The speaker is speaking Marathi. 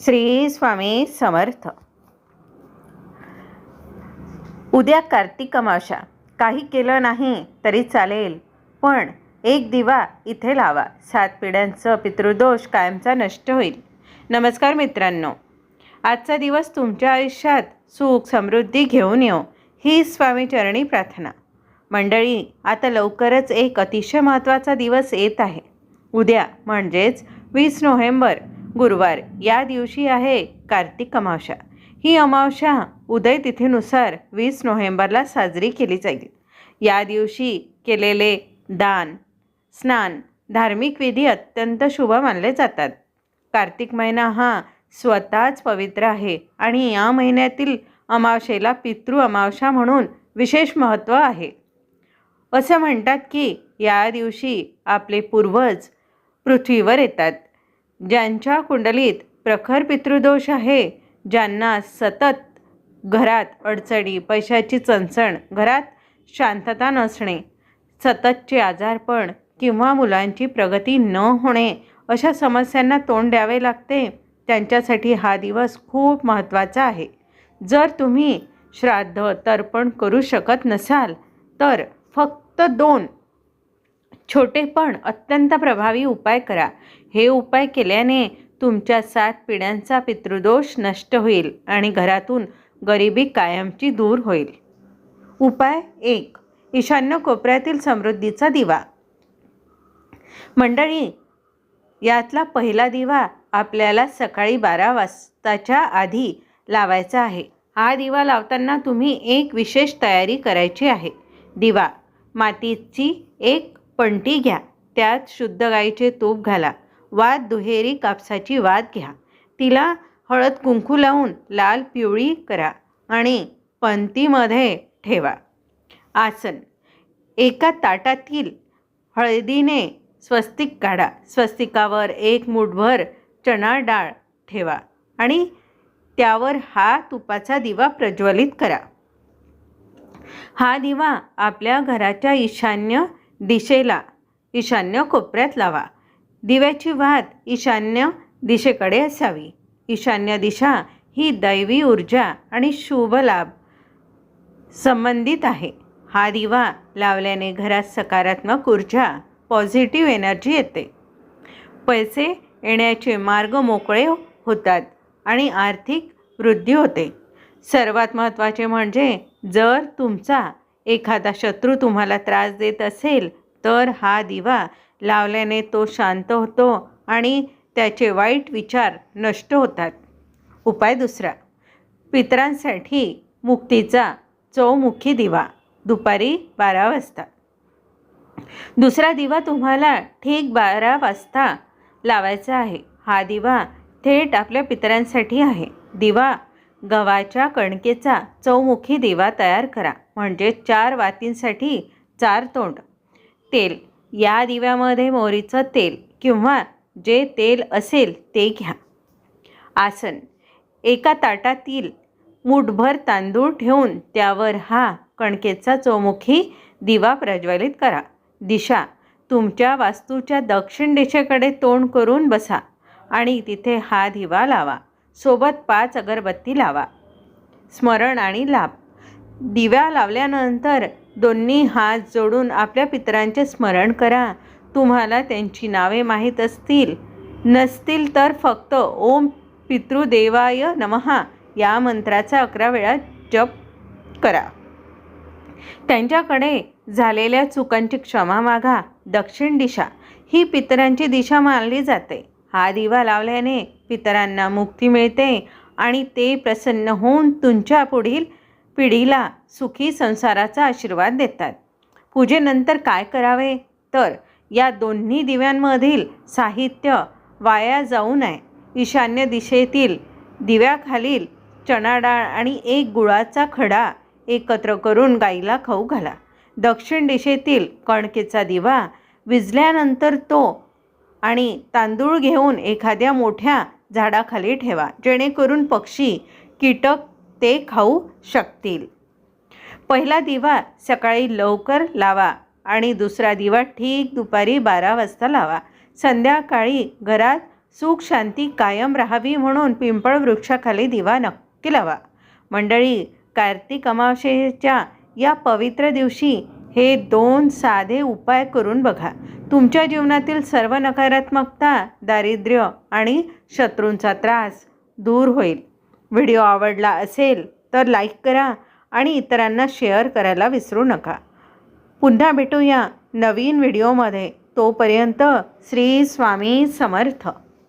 श्री स्वामी समर्थ. उद्या कार्तिक अमावशा काही केलं नाही तरी चालेल पण एक दिवा इथे लावा. सात पिढ्यांचं पितृदोष कायमचा नष्ट होईल. नमस्कार मित्रांनो. आजचा दिवस तुमच्या आयुष्यात सुख समृद्धी घेऊन येऊ ही स्वामीचरणी प्रार्थना. मंडळी आता लवकरच एक अतिशय महत्त्वाचा दिवस येत आहे. उद्या म्हणजेच वीस नोव्हेंबर गुरुवार. या दिवशी आहे कार्तिक अमावस्या. ही अमावस्या उदय तिथीनुसार वीस नोव्हेंबरला साजरी केली जाईल. या दिवशी केलेले दान स्नान धार्मिक विधी अत्यंत शुभ मानले जातात. कार्तिक महिना हा स्वतःच पवित्र आहे आणि या महिन्यातील अमावस्येला पितृ अमावस्या म्हणून विशेष महत्त्व आहे. असं म्हणतात की या दिवशी आपले पूर्वज पृथ्वीवर येतात. ज्यांच्या कुंडलीत प्रखर पितृदोष आहे ज्यांना सतत घरात अडचणी पैशाची चणचण घरात शांतता नसणे सततचे आजारपण किंवा मुलांची प्रगती न होणे अशा समस्यांना तोंड द्यावे लागते त्यांच्यासाठी हा दिवस खूप महत्त्वाचा आहे. जर तुम्ही श्राद्ध तर्पण करू शकत नसाल तर फक्त दोन छोटे पण अत्यंत प्रभावी उपाय करा. हे उपाय केल्याने तुमच्या सात पिढ्यांचा पितृदोष नष्ट होईल आणि घरातून गरिबी कायमची दूर होईल. उपाय एक ईशान्य कोपऱ्यातील समृद्धीचा दिवा. मंडळी यातला पहिला दिवा आपल्याला सकाळी बारा वाजताच्या आधी लावायचा आहे. हा दिवा लावताना तुम्ही एक विशेष तयारी करायची आहे. दिवा मातीची एक पंटी घ्या. त्यात शुद्ध गाईचे तूप घाला. वाद दुहेरी कापसाची वाद घ्या. तिला हळद कुंकू लावून लाल पिवळी करा आणि पंतीमध्ये ठेवा. आसन. एका ताटातील हळदीने स्वस्तिक काढा. स्वस्तिकावर एक मुठभर चणा डाळ ठेवा आणि त्यावर हा तुपाचा दिवा प्रज्वलित करा. हा दिवा आपल्या घराच्या ईशान्य दिशेला. ईशान्य कोपऱ्यात लावा. दिव्याची वात ईशान्य दिशेकडे असावी. ईशान्य दिशा ही दैवी ऊर्जा आणि शुभ लाभ संबंधित आहे. हा दिवा लावल्याने घरात सकारात्मक ऊर्जा पॉझिटिव्ह एनर्जी येते. पैसे येण्याचे मार्ग मोकळे होतात आणि आर्थिक वृद्धी होते. सर्वात महत्त्वाचे म्हणजे जर तुमचा एखादा शत्रू तुम्हाला त्रास देत असेल तर हा दिवा लावल्याने तो शांत होतो आणि त्याचे वाईट विचार नष्ट होतात. उपाय दुसरा पितरांसाठी मुक्तीचा चौमुखी दिवा दुपारी बारा वाजता. दुसरा दिवा तुम्हाला ठीक बारा वाजता लावायचा आहे. हा दिवा थेट आपल्या पितरांसाठी आहे. दिवा गव्हाच्या कणकेचा चौमुखी दिवा तयार करा. म्हणजे चार वातींसाठी चार तोंड. तेल. या दिव्यामध्ये मोहरीचं तेल किंवा जे तेल असेल ते घ्या. आसन. एका ताटातील मुठभर तांदूळ ठेवून त्यावर हा कणकेचा चौमुखी दिवा प्रज्वलित करा. दिशा. तुमच्या वास्तूच्या दक्षिण दिशेकडे तोंड करून बसा आणि तिथे हा दिवा लावा. सोबत पाच अगरबत्ती लावा. स्मरण आणि लाभ. दिव्या लावल्यानंतर दोन्ही हात जोडून आपल्या पितरांचे स्मरण करा. तुम्हाला त्यांची नावे माहीत असतील. नसतील तर फक्त ओम पितृदेवाय नमहा या मंत्राचा अकरा वेळा जप करा. त्यांच्याकडे झालेल्या चुकांची क्षमा मागा. दक्षिण दिशा. ही पितरांची दिशा मानली जाते. हा दिवा लावल्याने पितरांना मुक्ती मिळते आणि ते प्रसन्न होऊन तुमच्या पुढील पिढीला सुखी संसाराचा आशीर्वाद देतात. पूजेनंतर काय करावे? तर या दोन्ही दिव्यांमधील साहित्य वाया जाऊ नये. ईशान्य दिशेतील दिव्याखालील चणा डाळ आणि एक गुळाचा खडा एकत्र करून गाईला खाऊ घाला. दक्षिण दिशेतील कणकेचा दिवा विजल्यानंतर तो आणि तांदूळ घेऊन एखाद्या मोठ्या झाडाखाली ठेवा. जेणेकरून पक्षी कीटक ते खाऊ शकतील. पहिला दिवा सकाळी लवकर लावा आणि दुसरा दिवा ठीक दुपारी बारा वाजता लावा. संध्याकाळी घरात सुख शांती कायम राहावी म्हणून पिंपळ वृक्षाखाली दिवा नक्की लावा. मंडळी कार्तिक अमावस्येच्या या पवित्र दिवशी हे दोन साधे उपाय करून बघा. तुमच्या जीवनातील सर्व नकारात्मकता दारिद्र्य आणि शत्रूंचा त्रास दूर होईल. व्हिडिओ आवडला असेल तर लाईक करा आणि इतरांना शेअर करायला विसरू नका. पुन्हा भेटूया नवीन व्हिडिओमध्ये. तोपर्यंत श्री स्वामी समर्थ.